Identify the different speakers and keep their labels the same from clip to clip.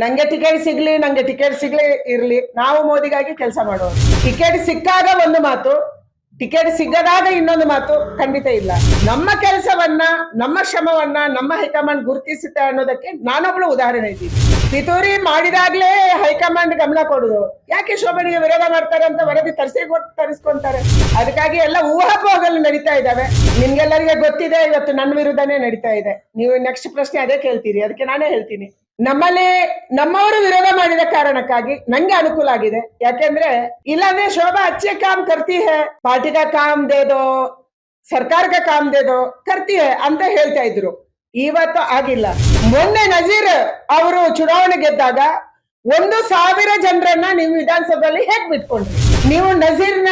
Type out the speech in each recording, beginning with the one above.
Speaker 1: ನಂಗೆ ಟಿಕೆಟ್ ಸಿಗ್ಲಿ, ನಂಗೆ ಟಿಕೆಟ್ ಸಿಗ್ಲಿ, ಇರ್ಲಿ. ನಾವು ಮೋದಿಗಾಗಿ ಕೆಲಸ ಮಾಡುವ ಟಿಕೆಟ್ ಸಿಕ್ಕಾಗ ಒಂದು ಮಾತು ಟಿಕೆಟ್ ಸಿಗದಾಗ ಇನ್ನೊಂದು ಮಾತು, ಖಂಡಿತ ಇಲ್ಲ. ನಮ್ಮ ಕೆಲಸವನ್ನ, ನಮ್ಮ ಶ್ರಮವನ್ನ, ನಮ್ಮ ಹೈಕಮಾಂಡ್ ಗುರುತಿಸುತ್ತೆ ಅನ್ನೋದಕ್ಕೆ ನಾನೊಬ್ಳು ಉದಾಹರಣೆ ಇದ್ದೀನಿ. ಪಿತೂರಿ ಮಾಡಿದಾಗ್ಲೇ ಹೈಕಮಾಂಡ್ ಗಮನ ಕೊಡುದು. ಯಾಕೆ ಶೋಭನಿಗೆ ವಿರೋಧ ಮಾಡ್ತಾರೆ ಅಂತ ವರದಿ ತರಿಸಿ ತರಿಸ್ಕೊಂತಾರೆ? ಅದಕ್ಕಾಗಿ ಎಲ್ಲ ಊಹಾಪೋಹಗಳು ನಡೀತಾ ಇದಾವೆ ನಿಮ್ಗೆಲ್ಲರಿಗೆ ಗೊತ್ತಿದೆ, ಇವತ್ತು ನನ್ನ ವಿರುದ್ಧನೇ ನಡೀತಾ ಇದೆ. ನೀವು ನೆಕ್ಸ್ಟ್ ಪ್ರಶ್ನೆ ಅದೇ ಕೇಳ್ತೀರಿ. ಅದಕ್ಕೆ ನಾನೇ ಹೇಳ್ತೀನಿ. ನಮ್ಮಲ್ಲಿ ನಮ್ಮವರು ವಿರೋಧ ಮಾಡಿದ ಕಾರಣಕ್ಕಾಗಿ ನಂಗೆ ಅನುಕೂಲ ಆಗಿದೆ. ಯಾಕೆಂದ್ರೆ ಇಲ್ಲಾಂದ್ರೆ ಶೋಭಾ, ಅಚ್ಚೆ ಕಾಮ್ ಕರ್ತಿ ಹೇ. ಪಾರ್ಟಿ ಕಾಮ್ ದೇದೋ ಸರ್ಕಾರ ಕಾಮ್ ದೇದೋ ಕರ್ತಿ ಹೇ ಅಂತ ಹೇಳ್ತಾ ಇದ್ರು. ಇವತ್ತು ಆಗಿಲ್ಲ. ಮೊನ್ನೆ ನಜೀರ್ ಅವರು ಚುನಾವಣೆ ಗೆದ್ದಾಗ ಒಂದು ಸಾವಿರ ಜನರನ್ನ ನೀವು ವಿಧಾನಸಭೆಯಲ್ಲಿ ಹೇಗ್ ಬಿಟ್ಕೊಂಡ್ರಿ? ನೀವು ನಜೀರ್ನ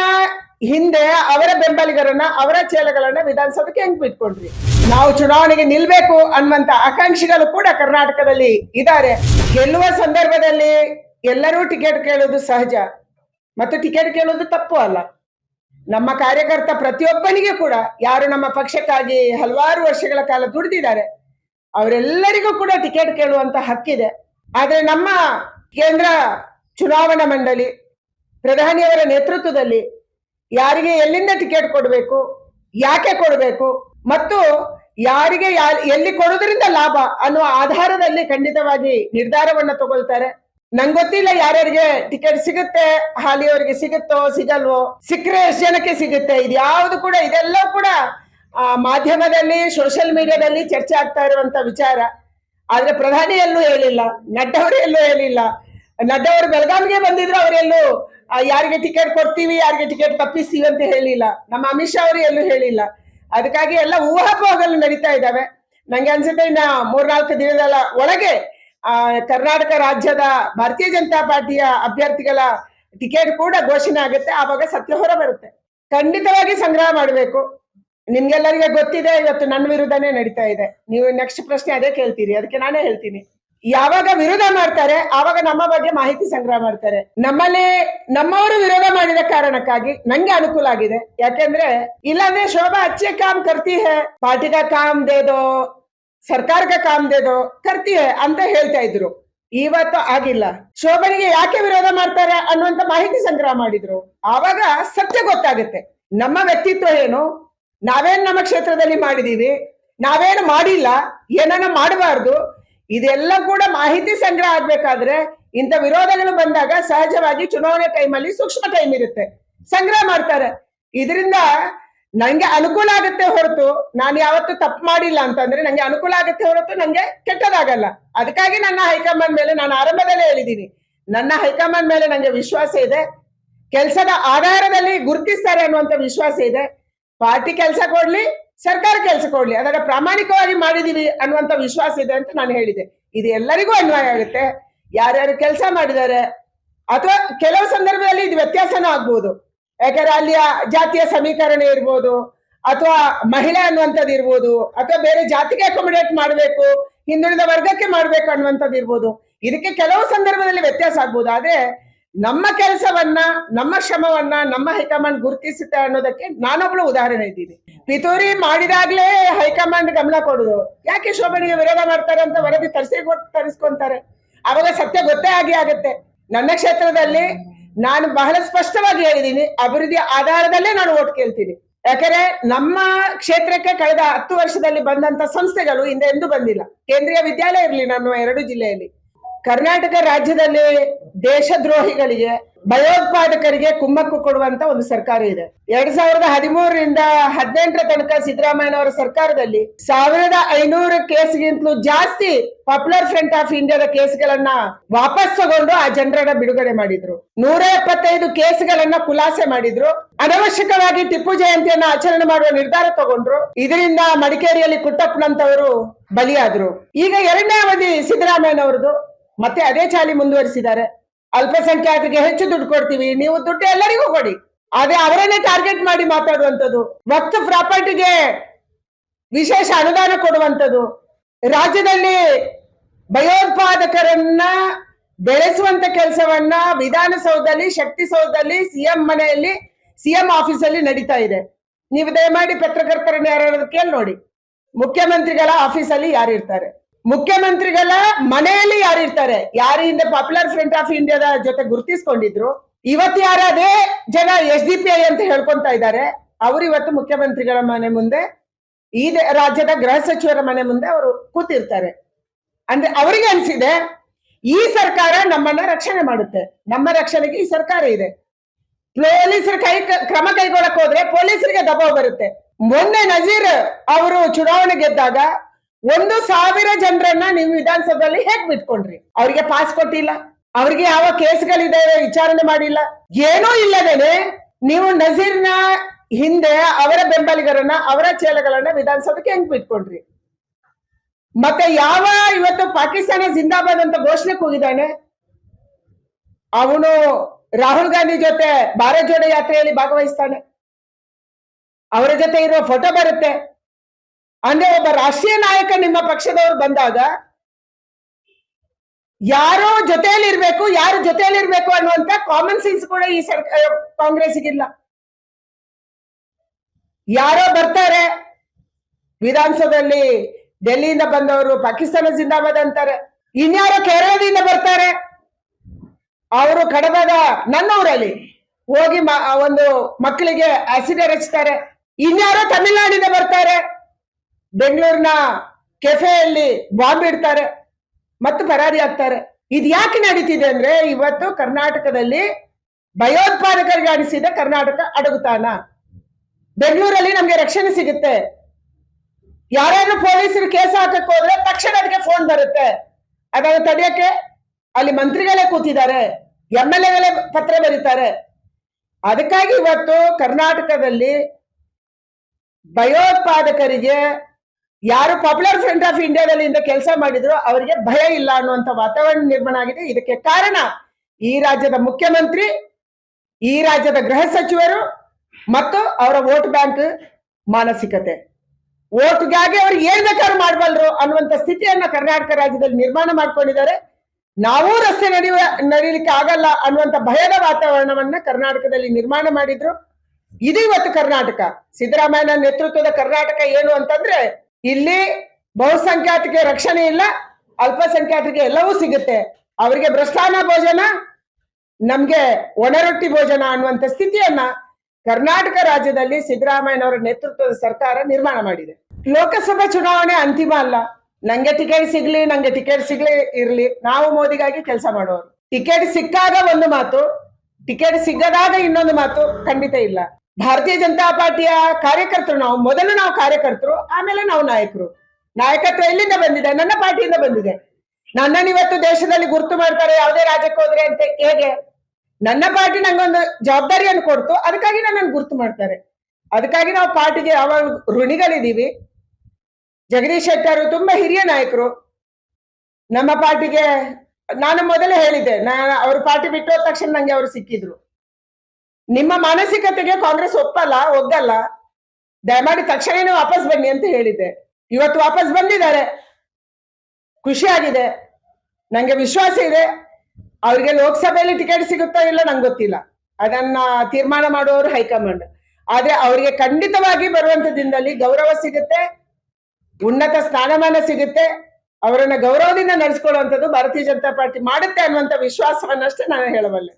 Speaker 1: ಹಿಂದೆ ಅವರ ಬೆಂಬಲಿಗರನ್ನ, ಅವರ ಚೇಲಗಳನ್ನ ವಿಧಾನಸಭೆಗೆ ಹೆಂಗ್ ಬಿಟ್ಕೊಂಡ್ರಿ? ನಾವು ಚುನಾವಣೆಗೆ ನಿಲ್ಬೇಕು ಅನ್ನುವಂತ ಆಕಾಂಕ್ಷಿಗಳು ಕೂಡ ಕರ್ನಾಟಕದಲ್ಲಿ ಇದ್ದಾರೆ. ಗೆಲ್ಲುವ ಸಂದರ್ಭದಲ್ಲಿ ಎಲ್ಲರೂ ಟಿಕೆಟ್ ಕೇಳೋದು ಸಹಜ. ಮತ್ತು ಟಿಕೆಟ್ ಕೇಳೋದು ತಪ್ಪು ಅಲ್ಲ. ನಮ್ಮ ಕಾರ್ಯಕರ್ತ ಪ್ರತಿಯೊಬ್ಬನಿಗೆ ಕೂಡ, ಯಾರು ನಮ್ಮ ಪಕ್ಷಕ್ಕಾಗಿ ಹಲವಾರು ವರ್ಷಗಳ ಕಾಲ ದುಡಿದಿದ್ದಾರೆ, ಅವರೆಲ್ಲರಿಗೂ ಕೂಡ ಟಿಕೆಟ್ ಕೇಳುವಂತ ಹಕ್ಕಿದೆ. ಆದರೆ ನಮ್ಮ ಕೇಂದ್ರ ಚುನಾವಣಾ ಮಂಡಳಿ, ಪ್ರಧಾನಿಯವರ ನೇತೃತ್ವದಲ್ಲಿ ಯಾರಿಗೆ ಎಲ್ಲಿಂದ ಟಿಕೆಟ್ ಕೊಡಬೇಕು, ಯಾಕೆ ಕೊಡಬೇಕು, ಮತ್ತು ಯಾರಿಗೆ ಯಾ- ಎಲ್ಲಿ ಕೊಡೋದ್ರಿಂದ ಲಾಭ ಅನ್ನುವ ಆಧಾರದಲ್ಲಿ ಖಂಡಿತವಾಗಿ ನಿರ್ಧಾರವನ್ನ ತಗೊಳ್ತಾರೆ. ನಂಗೆ ಗೊತ್ತಿಲ್ಲ ಯಾರ್ಯಾರಿಗೆ ಟಿಕೆಟ್ ಸಿಗುತ್ತೆ ಹಾಲಿಯವರಿಗೆ ಸಿಗುತ್ತೋ ಸಿಗಲ್ವೋ. ಸಿಕ್ಕರೆ ಎಷ್ಟು ಜನಕ್ಕೆ ಸಿಗುತ್ತೆ? ಇದ್ಯಾವುದು ಕೂಡ ಇದೆಲ್ಲ ಕೂಡ ಆ, ಮಾಧ್ಯಮದಲ್ಲಿ ಸೋಷಿಯಲ್ ಮೀಡಿಯಾದಲ್ಲಿ ಚರ್ಚೆ ಆಗ್ತಾ ಇರುವಂತ ವಿಚಾರ. ಆದ್ರೆ ಪ್ರಧಾನಿ ಎಲ್ಲೂ ಹೇಳಿಲ್ಲ ನಡ್ಡವರು ಎಲ್ಲೂ ಹೇಳಿಲ್ಲ. ನಡ್ಡವರು ಬೆಳಗಾವಿಗೆ ಬಂದಿದ್ರು ಅವರೆಲ್ಲೂ ಯಾರಿಗೆ ಟಿಕೆಟ್ ಕೊಡ್ತೀವಿ ಯಾರಿಗೆ ಟಿಕೆಟ್ ತಪ್ಪಿಸ್ತೀವಿ ಅಂತ ಹೇಳಿಲ್ಲ. ನಮ್ಮ ಅಮಿತ್ ಶಾ ಅವರು ಎಲ್ಲೂ ಹೇಳಿಲ್ಲ. ಅದಕ್ಕಾಗಿ ಎಲ್ಲ ಊಹಾಪೋಹಗಳು ನಡೀತಾ ಇದ್ದಾವೆ. ನಂಗೆ ಅನ್ಸುತ್ತೆ ಇನ್ನ ಮೂರ್ನಾಲ್ಕು ದಿನದಲ್ಲ ಒಳಗೆ, ಆ, ಕರ್ನಾಟಕ ರಾಜ್ಯದ ಭಾರತೀಯ ಜನತಾ ಪಾರ್ಟಿಯ ಅಭ್ಯರ್ಥಿಗಳ ಟಿಕೆಟ್ ಕೂಡ ಘೋಷಣೆ ಆಗುತ್ತೆ. ಆವಾಗ ಸತ್ಯ ಹೊರ ಬರುತ್ತೆ. ಖಂಡಿತವಾಗಿ ಸಂಗ್ರಹ ಮಾಡಬೇಕು. ನಿಮ್ಗೆಲ್ಲರಿಗೆ ಗೊತ್ತಿದೆ, ಇವತ್ತು ನನ್ನ ವಿರುದ್ಧನೇ ನಡೀತಾ ಇದೆ. ನೀವು ನೆಕ್ಸ್ಟ್ ಪ್ರಶ್ನೆ ಅದೇ ಕೇಳ್ತೀರಿ. ಅದಕ್ಕೆ ನಾನೇ ಹೇಳ್ತೀನಿ. ಯಾವಾಗ ವಿರೋಧ ಮಾಡ್ತಾರೆ, ಆವಾಗ ನಮ್ಮ ಬಗ್ಗೆ ಮಾಹಿತಿ ಸಂಗ್ರಹ ಮಾಡ್ತಾರೆ. ನಮ್ಮಲ್ಲಿ ನಮ್ಮವರು ವಿರೋಧ ಮಾಡಿದ ಕಾರಣಕ್ಕಾಗಿ ನಂಗೆ ಅನುಕೂಲ ಆಗಿದೆ. ಯಾಕೆಂದ್ರೆ, ಇಲ್ಲಾಂದ್ರೆ ಶೋಭಾ ಅಚ್ಚೆ ಕಾಮ್ ಕರ್ತಿ ಹೇ ಪಾರ್ಟಿ ಕಾಮ್ ದೇದೋ ಸರ್ಕಾರ ಕಾಮ್ ದೇದೋ ಕರ್ತಿ ಹೇ ಅಂತ ಹೇಳ್ತಾ ಇದ್ರು. ಇವತ್ತು ಆಗಿಲ್ಲ. ಶೋಭನಿಗೆ ಯಾಕೆ ವಿರೋಧ ಮಾಡ್ತಾರೆ ಅನ್ನುವಂತ ಮಾಹಿತಿ ಸಂಗ್ರಹ ಮಾಡಿದ್ರು. ಆವಾಗ ಸತ್ಯ ಗೊತ್ತಾಗುತ್ತೆ. ನಮ್ಮ ವ್ಯಕ್ತಿತ್ವ ಏನು? ನಾವೇನ್ ನಮ್ಮ ಕ್ಷೇತ್ರದಲ್ಲಿ ಮಾಡಿದೀವಿ? ನಾವೇನು ಮಾಡಿಲ್ಲ? ಏನನ್ನ ಮಾಡಬಾರ್ದು? ಇದೆಲ್ಲ ಕೂಡ ಮಾಹಿತಿ ಸಂಗ್ರಹ ಆಗ್ಬೇಕಾದ್ರೆ ಇಂಥ ವಿರೋಧಗಳು ಬಂದಾಗ ಸಹಜವಾಗಿ ಚುನಾವಣೆ ಟೈಮಲ್ಲಿ ಸೂಕ್ಷ್ಮ ಟೈಮ್ ಇರುತ್ತೆ. ಸಂಗ್ರಹ ಮಾಡ್ತಾರೆ. ಇದರಿಂದ ನಂಗೆ ಅನುಕೂಲ ಆಗುತ್ತೆ ಹೊರತು ನಾನು ಯಾವತ್ತು ತಪ್ಪು ಮಾಡಿಲ್ಲ ಅಂತಂದ್ರೆ ನಂಗೆ ಅನುಕೂಲ ಆಗುತ್ತೆ ಹೊರತು ನಂಗೆ ಕೆಟ್ಟದಾಗಲ್ಲ. ಅದಕ್ಕಾಗಿ ನನ್ನ ಹೈಕಮಾಂಡ್ ಮೇಲೆ ನಾನು ಆರಂಭದಲ್ಲೇ ಹೇಳಿದ್ದೀನಿ ನನ್ನ ಹೈಕಮಾಂಡ್ ಮೇಲೆ ನಂಗೆ ವಿಶ್ವಾಸ ಇದೆ. ಕೆಲಸದ ಆಧಾರದಲ್ಲಿ ಗುರುತಿಸ್ತಾರೆ ಅನ್ನುವಂತ ವಿಶ್ವಾಸ ಇದೆ. ಪಾರ್ಟಿ ಕೆಲಸ ಕೊಡ್ಲಿ ಸರ್ಕಾರ ಕೆಲಸ ಕೊಡ್ಲಿ, ಅದನ್ನ ಪ್ರಾಮಾಣಿಕವಾಗಿ ಮಾಡಿದೀವಿ ಅನ್ನುವಂತ ವಿಶ್ವಾಸ ಇದೆ ಅಂತ ನಾನು ಹೇಳಿದೆ. ಇದು ಎಲ್ಲರಿಗೂ ಅನ್ವಯ ಆಗುತ್ತೆ. ಯಾರ್ಯಾರು ಕೆಲಸ ಮಾಡಿದ್ದಾರೆ, ಅಥವಾ ಕೆಲವು ಸಂದರ್ಭದಲ್ಲಿ ಇದು ವ್ಯತ್ಯಾಸನೂ ಆಗ್ಬೋದು. ಯಾಕಂದ್ರೆ ಅಲ್ಲಿಯ ಜಾತಿಯ ಸಮೀಕರಣ ಇರ್ಬೋದು, ಅಥವಾ ಮಹಿಳೆ ಅನ್ನುವಂಥದ್ದು ಇರ್ಬೋದು, ಅಥವಾ ಬೇರೆ ಜಾತಿಗೆ ಅಕೊಮಿಡೇಟ್ ಮಾಡಬೇಕು, ಹಿಂದುಳಿದ ವರ್ಗಕ್ಕೆ ಮಾಡಬೇಕು ಅನ್ನುವಂಥದ್ದು ಇರ್ಬೋದು. ಇದಕ್ಕೆ ಕೆಲವು ಸಂದರ್ಭದಲ್ಲಿ ವ್ಯತ್ಯಾಸ ಆಗ್ಬೋದು. ಆದ್ರೆ ನಮ್ಮ ಕೆಲಸವನ್ನ, ನಮ್ಮ ಶ್ರಮವನ್ನ, ನಮ್ಮ ಹೈಕಮಾಂಡ್ ಗುರುತಿಸುತ್ತೆ ಅನ್ನೋದಕ್ಕೆ ನಾನೊಬ್ಳು ಉದಾಹರಣೆ ಇದ್ದೀನಿ. ಪಿತೂರಿ ಮಾಡಿದಾಗ್ಲೇ ಹೈಕಮಾಂಡ್ ಗಮನ ಕೊಡುದು. ಯಾಕೆ ಶೋಭನಿಗೆ ವಿರೋಧ ಮಾಡ್ತಾರೆ ಅಂತ ವರದಿ ತರಿಸಿ ತರಿಸ್ಕೊಂತಾರೆ? ಅವಾಗ ಸತ್ಯ ಗೊತ್ತೇ ಆಗಿ ಆಗುತ್ತೆ. ನನ್ನ ಕ್ಷೇತ್ರದಲ್ಲಿ ನಾನು ಬಹಳ ಸ್ಪಷ್ಟವಾಗಿ ಹೇಳಿದ್ದೀನಿ ಅಭಿವೃದ್ಧಿ ಆಧಾರದಲ್ಲೇ ನಾನು ಓಟ್ ಕೇಳ್ತೀನಿ. ಯಾಕಂದ್ರೆ ನಮ್ಮ ಕ್ಷೇತ್ರಕ್ಕೆ ಕಳೆದ ಹತ್ತು ವರ್ಷದಲ್ಲಿ ಬಂದಂತ ಸಂಸ್ಥೆಗಳು ಹಿಂದೆ ಎಂದೂ ಬಂದಿಲ್ಲ. ಕೇಂದ್ರೀಯ ವಿದ್ಯಾಲಯ ಇರಲಿ ನಮ್ಮ ಎರಡು ಜಿಲ್ಲೆಯಲ್ಲಿ. ಕರ್ನಾಟಕ ರಾಜ್ಯದಲ್ಲಿ ದೇಶದ್ರೋಹಿಗಳಿಗೆ, ಭಯೋತ್ಪಾದಕರಿಗೆ ಕುಮ್ಮಕ್ಕು ಕೊಡುವಂತ ಒಂದು ಸರ್ಕಾರ ಇದೆ. ಎರಡ್ ಸಾವಿರದ ಹದಿಮೂರರಿಂದ ಹದಿನೆಂಟರ ತನಕ ಸಿದ್ದರಾಮಯ್ಯನವರ ಸರ್ಕಾರದಲ್ಲಿ ಸಾವಿರದ ಐನೂರು ಕೇಸ್ಗಿಂತಲೂ ಜಾಸ್ತಿ ಪಾಪ್ಯುಲರ್ ಫ್ರಂಟ್ ಆಫ್ ಇಂಡಿಯಾದ ಕೇಸ್ಗಳನ್ನ ವಾಪಸ್ ತಗೊಂಡು ಆ ಜನರನ್ನ ಬಿಡುಗಡೆ ಮಾಡಿದ್ರು. ನೂರ ಎಪ್ಪತ್ತೈದು ಕೇಸ್ಗಳನ್ನ ಖುಲಾಸೆ ಮಾಡಿದ್ರು. ಅನವಶ್ಯಕವಾಗಿ ಟಿಪ್ಪು ಜಯಂತಿಯನ್ನ ಆಚರಣೆ ಮಾಡುವ ನಿರ್ಧಾರ ತಗೊಂಡ್ರು. ಇದರಿಂದ ಮಡಿಕೇರಿಯಲ್ಲಿ ಕುಟ್ಟಪ್ಪನಂತವರು ಬಲಿಯಾದ್ರು. ಈಗ ಎರಡನೇ ಅವಧಿ ಸಿದ್ದರಾಮಯ್ಯನವರದು. ಮತ್ತೆ ಅದೇ ಚಾಲಿ ಮುಂದುವರಿಸಿದ್ದಾರೆ. ಅಲ್ಪಸಂಖ್ಯಾತರಿಗೆ ಹೆಚ್ಚು ದುಡ್ಡು ಕೊಡ್ತೀವಿ, ನೀವು ದುಡ್ಡು ಎಲ್ಲರಿಗೂ ಕೊಡಿ. ಅದೇ ಅವರನ್ನೇ ಟಾರ್ಗೆಟ್ ಮಾಡಿ ಮಾತಾಡುವಂಥದ್ದು. ವಕ್ತ ಪ್ರಾಪರ್ಟಿಗೆ ವಿಶೇಷ ಅನುದಾನ ಕೊಡುವಂಥದ್ದು. ರಾಜ್ಯದಲ್ಲಿ ಭಯೋತ್ಪಾದಕರನ್ನ ಬೆಳೆಸುವಂತ ಕೆಲಸವನ್ನ ವಿಧಾನಸೌಧದಲ್ಲಿ, ಶಕ್ತಿ ಸೌಧದಲ್ಲಿ, ಸಿಎಂ ಮನೆಯಲ್ಲಿ, ಸಿಎಂ ಆಫೀಸಲ್ಲಿ ನಡೀತಾ ಇದೆ. ನೀವು ದಯಮಾಡಿ ಪತ್ರಕರ್ತರನ್ನ ಯಾರು ಕೇಳಿ ನೋಡಿ. ಮುಖ್ಯಮಂತ್ರಿಗಳ ಆಫೀಸಲ್ಲಿ ಯಾರು ಇರ್ತಾರೆ ಮುಖ್ಯಮಂತ್ರಿಗಳ ಮನೆಯಲ್ಲಿ ಯಾರು ಇರ್ತಾರೆ ಯಾರು ಹಿಂದೆ ಪಾಪ್ಯುಲರ್ ಫ್ರಂಟ್ ಆಫ್ ಇಂಡಿಯಾದ ಜೊತೆ ಗುರುತಿಸ್ಕೊಂಡಿದ್ರು? ಇವತ್ತು ಯಾರು ಅದೇ ಜನ ಎಸ್ ಡಿ ಪಿ ಐ ಅಂತ ಹೇಳ್ಕೊಂತ ಇದ್ದಾರೆ. ಅವರು ಇವತ್ತು ಮುಖ್ಯಮಂತ್ರಿಗಳ ಮನೆ ಮುಂದೆ, ಈ ರಾಜ್ಯದ ಗೃಹ ಸಚಿವರ ಮನೆ ಮುಂದೆ ಅವರು ಕೂತಿರ್ತಾರೆ. ಅಂದ್ರೆ ಅವರಿಗೆ ಅನ್ಸಿದೆ, ಈ ಸರ್ಕಾರ ನಮ್ಮನ್ನ ರಕ್ಷಣೆ ಮಾಡುತ್ತೆ. ನಮ್ಮ ರಕ್ಷಣೆಗೆ ಈ ಸರ್ಕಾರ ಇದೆ. ಪೊಲೀಸರ ಕೈ ಕ್ರಮ ಕೈಗೊಳ್ಳಕ್ ಹೋದ್ರೆ ಪೊಲೀಸರಿಗೆ ದಬಾವ್ ಬರುತ್ತೆ. ಮೊನ್ನೆ ನಜೀರ್ ಅವರು ಚುನಾವಣೆ ಗೆದ್ದಾಗ ಒಂದು ಸಾವಿರ ಜನರನ್ನ ನೀವು ವಿಧಾನಸಭೆಯಲ್ಲಿ ಹೇಗ್ ಬಿಟ್ಕೊಂಡ್ರಿ? ಅವ್ರಿಗೆ ಪಾಸ್ ಕೊಟ್ಟಿಲ್ಲ. ಅವ್ರಿಗೆ ಯಾವ ಕೇಸ್ಗಳಿದೆ ವಿಚಾರಣೆ ಮಾಡಿಲ್ಲ. ಏನೂ ಇಲ್ಲದೇನೆ ನೀವು ನಜೀರ್ನ ಹಿಂದೆ ಅವರ ಬೆಂಬಲಿಗರನ್ನ, ಅವರ ಚೇಲಗಳನ್ನ ವಿಧಾನಸಭೆಗೆ ಹೆಂಗ್ ಬಿಟ್ಕೊಂಡ್ರಿ? ಮತ್ತೆ ಯಾವ ಇವತ್ತು ಪಾಕಿಸ್ತಾನ ಜಿಂದಾಬಾದ್ ಅಂತ ಘೋಷಣೆ ಕೂಗಿದ್ದಾನೆ ಅವನು ರಾಹುಲ್ ಗಾಂಧಿ ಜೊತೆ ಭಾರತ್ ಜೋಡೋ ಯಾತ್ರೆಯಲ್ಲಿ ಭಾಗವಹಿಸ್ತಾನೆ. ಅವರ ಜೊತೆ ಇರುವ ಫೋಟೋ ಬರುತ್ತೆ. ಅಂದ್ರೆ ಒಬ್ಬ ರಾಷ್ಟ್ರೀಯ ನಾಯಕ ನಿಮ್ಮ ಪಕ್ಷದವರು ಬಂದಾಗ ಯಾರೋ ಜೊತೆಯಲ್ಲಿ ಇರ್ಬೇಕು ಯಾರು ಜೊತೆಯಲ್ಲಿ ಇರ್ಬೇಕು ಅನ್ನುವಂತ ಕಾಮನ್ ಸೆನ್ಸ್ ಕೂಡ ಈ ಸರ್ಕಾರ ಕಾಂಗ್ರೆಸ್ಗಿಲ್ಲ ಯಾರೋ ಬರ್ತಾರೆ ವಿಧಾನಸಭೆಯಲ್ಲಿ ಡೆಲ್ಲಿಯಿಂದ ಬಂದವರು, ಪಾಕಿಸ್ತಾನ ಜಿಂದಾಬಾದ್ ಅಂತಾರೆ. ಇನ್ಯಾರೋ ಕೇರಳದಿಂದ ಬರ್ತಾರೆ, ಅವರು ಕಡಬದ ನನ್ನೂರಲ್ಲಿ ಹೋಗಿ ಒಂದು ಮಕ್ಕಳಿಗೆ ಆಸಿಡ್ ಎರಚ್ತಾರೆ. ಇನ್ಯಾರೋ ತಮಿಳ್ನಾಡಿಂದ ಬರ್ತಾರೆ. ಬೆಂಗಳೂರಿನ ಕೆಫೆಯಲ್ಲಿ ಬಾಂಬ್ ಇಡ್ತಾರೆ ಮತ್ತು ಪರಾರಿ ಆಗ್ತಾರೆ. ಇದು ಯಾಕೆ ನಡೀತಿದೆ ಅಂದ್ರೆ ಇವತ್ತು ಕರ್ನಾಟಕದಲ್ಲಿ ಭಯೋತ್ಪಾದಕರಿಗೆ ಅನಿಸಿದ ಕರ್ನಾಟಕ ಅಡಗುತಾನ ಬೆಂಗಳೂರಲ್ಲಿ ನಮ್ಗೆ ರಕ್ಷಣೆ ಸಿಗುತ್ತೆ. ಯಾರಾದ್ರೂ ಪೊಲೀಸರು ಕೇಸ್ ಹಾಕಕ್ ಹೋದ್ರೆ ತಕ್ಷಣ ಅದಕ್ಕೆ ಫೋನ್ ಬರುತ್ತೆ. ಅದನ್ನು ತಡೆಯಕ್ಕೆ ಅಲ್ಲಿ ಮಂತ್ರಿಗಳೇ ಕೂತಿದ್ದಾರೆ. ಎಂ ಎಲ್ ಎಗಳೇ ಪತ್ರ ಬರೀತಾರೆ. ಅದಕ್ಕಾಗಿ ಇವತ್ತು ಕರ್ನಾಟಕದಲ್ಲಿ ಭಯೋತ್ಪಾದಕರಿಗೆ ಯಾರು ಪಾಪ್ಯುಲರ್ ಫ್ರಂಟ್ ಆಫ್ ಇಂಡಿಯಾದಲ್ಲಿ ಇಂದ ಕೆಲಸ ಮಾಡಿದ್ರು ಅವರಿಗೆ ಭಯ ಇಲ್ಲ ಅನ್ನುವಂತ ವಾತಾವರಣ ನಿರ್ಮಾಣ ಆಗಿದೆ. ಇದಕ್ಕೆ ಕಾರಣ ಈ ರಾಜ್ಯದ ಮುಖ್ಯಮಂತ್ರಿ, ಈ ರಾಜ್ಯದ ಗೃಹ ಸಚಿವರು ಮತ್ತು ಅವರ ವೋಟ್ ಬ್ಯಾಂಕ್ ಮಾನಸಿಕತೆ. ಓಟ್ಗಾಗಿ ಅವ್ರು ಏನ್ ಬೇಕಾದ್ರೂ ಮಾಡಬಲ್ರು ಅನ್ನುವಂತ ಸ್ಥಿತಿಯನ್ನ ಕರ್ನಾಟಕ ರಾಜ್ಯದಲ್ಲಿ ನಿರ್ಮಾಣ ಮಾಡ್ಕೊಂಡಿದ್ದಾರೆ. ನಾವು ರಸ್ತೆ ನಡೆಯುವ, ನಡೀಲಿಕ್ಕೆ ಆಗಲ್ಲ ಅನ್ನುವಂತ ಭಯದ ವಾತಾವರಣವನ್ನ ಕರ್ನಾಟಕದಲ್ಲಿ ನಿರ್ಮಾಣ ಮಾಡಿದ್ರು. ಇದು ಇವತ್ತು ಕರ್ನಾಟಕ. ಸಿದ್ದರಾಮಯ್ಯನ ನೇತೃತ್ವದ ಕರ್ನಾಟಕ ಏನು ಅಂತಂದ್ರೆ ಇಲ್ಲಿ ಬಹುಸಂಖ್ಯಾತಿಗೆ ರಕ್ಷಣೆ ಇಲ್ಲ ಅಲ್ಪಸಂಖ್ಯಾತರಿಗೆ ಎಲ್ಲವೂ ಸಿಗುತ್ತೆ. ಅವರಿಗೆ ಭ್ರಷ್ಟಾನ ಭೋಜನ, ನಮ್ಗೆ ಒಣರೊಟ್ಟಿ ಭೋಜನ ಅನ್ನುವಂತ ಸ್ಥಿತಿಯನ್ನ ಕರ್ನಾಟಕ ರಾಜ್ಯದಲ್ಲಿ ಸಿದ್ದರಾಮಯ್ಯನವರ ನೇತೃತ್ವದ ಸರ್ಕಾರ ನಿರ್ಮಾಣ ಮಾಡಿದೆ. ಲೋಕಸಭಾ ಚುನಾವಣೆ ಅಂತಿಮ ಅಲ್ಲ. ನಂಗೆ ಟಿಕೆಟ್ ಸಿಗ್ಲಿ, ನಂಗೆ ಟಿಕೆಟ್ ಸಿಗ್ಲಿ, ಇರ್ಲಿ. ನಾವು ಮೋದಿಗಾಗಿ ಕೆಲಸ ಮಾಡೋರು. ಟಿಕೆಟ್ ಸಿಕ್ಕಾಗ ಒಂದು ಮಾತು ಟಿಕೆಟ್ ಸಿಗದಾಗ ಇನ್ನೊಂದು ಮಾತು ಖಂಡಿತ ಇಲ್ಲ. ಭಾರತೀಯ ಜನತಾ ಪಾರ್ಟಿಯ ಕಾರ್ಯಕರ್ತರು ನಾವು, ಮೊದಲು ನಾವು ಕಾರ್ಯಕರ್ತರು, ಆಮೇಲೆ ನಾವು ನಾಯಕರು. ನಾಯಕತ್ವ ಎಲ್ಲಿಂದ ಬಂದಿದೆ? ನನ್ನ ಪಾರ್ಟಿಯಿಂದ ಬಂದಿದೆ. ನನ್ನನ್ನು ಇವತ್ತು ದೇಶದಲ್ಲಿ ಗುರುತು ಮಾಡ್ತಾರೆ, ಯಾವುದೇ ರಾಜ್ಯಕ್ಕೆ ಹೋದ್ರೆ ಅಂತ ಹೇಗೆ? ನನ್ನ ಪಾರ್ಟಿ ನಂಗೊಂದು ಜವಾಬ್ದಾರಿಯನ್ನು ಕೊಡ್ತು, ಅದಕ್ಕಾಗಿ ನನ್ನನ್ನು ಗುರುತು ಮಾಡ್ತಾರೆ. ಅದಕ್ಕಾಗಿ ನಾವು ಪಾರ್ಟಿಗೆ ಯಾವಾಗ ಋಣಿಗಳಿದ್ದೀವಿ. ಜಗದೀಶ್ ಶೆಟ್ಟರ್ ತುಂಬಾ ಹಿರಿಯ ನಾಯಕರು. ನಮ್ಮ ಪಾರ್ಟಿಗೆ, ನಾನು ಮೊದಲೇ ಹೇಳಿದ್ದೆ ನಾನು ಅವ್ರ ಪಾರ್ಟಿ ಬಿಟ್ಟು ತಕ್ಷಣ ನಂಗೆ ಅವರು ಸಿಕ್ಕಿದ್ರು. ನಿಮ್ಮ ಮಾನಸಿಕತೆಗೆ ಕಾಂಗ್ರೆಸ್ ಒಪ್ಪಲ್ಲ, ಒಗ್ಗಲ್ಲ. ದಯಮಾಡಿ ತಕ್ಷಣನೇ ವಾಪಸ್ ಬನ್ನಿ ಅಂತ ಹೇಳಿದ್ದೆ. ಇವತ್ತು ವಾಪಸ್ ಬಂದಿದ್ದಾರೆ. ಖುಷಿ ಆಗಿದೆ ನಂಗೆ ವಿಶ್ವಾಸ ಇದೆ. ಅವ್ರಿಗೆ ಲೋಕಸಭೆಯಲ್ಲಿ ಟಿಕೆಟ್ ಸಿಗುತ್ತೋ ಇಲ್ಲ ನಂಗೆ ಗೊತ್ತಿಲ್ಲ. ಅದನ್ನ ತೀರ್ಮಾನ ಮಾಡುವವರು ಹೈಕಮಾಂಡ್. ಆದ್ರೆ ಅವರಿಗೆ ಖಂಡಿತವಾಗಿ ಬರುವಂತ ದಿನದಲ್ಲಿ ಗೌರವ ಸಿಗುತ್ತೆ, ಉನ್ನತ ಸ್ಥಾನಮಾನ ಸಿಗುತ್ತೆ. ಅವರನ್ನ ಗೌರವದಿಂದ ನಡೆಸ್ಕೊಳ್ಳುವಂಥದ್ದು ಭಾರತೀಯ ಜನತಾ ಪಾರ್ಟಿ ಮಾಡುತ್ತೆ ಅನ್ನುವಂಥ ವಿಶ್ವಾಸವನ್ನಷ್ಟೇ ನಾನು ಹೇಳಬಲ್ಲೆ.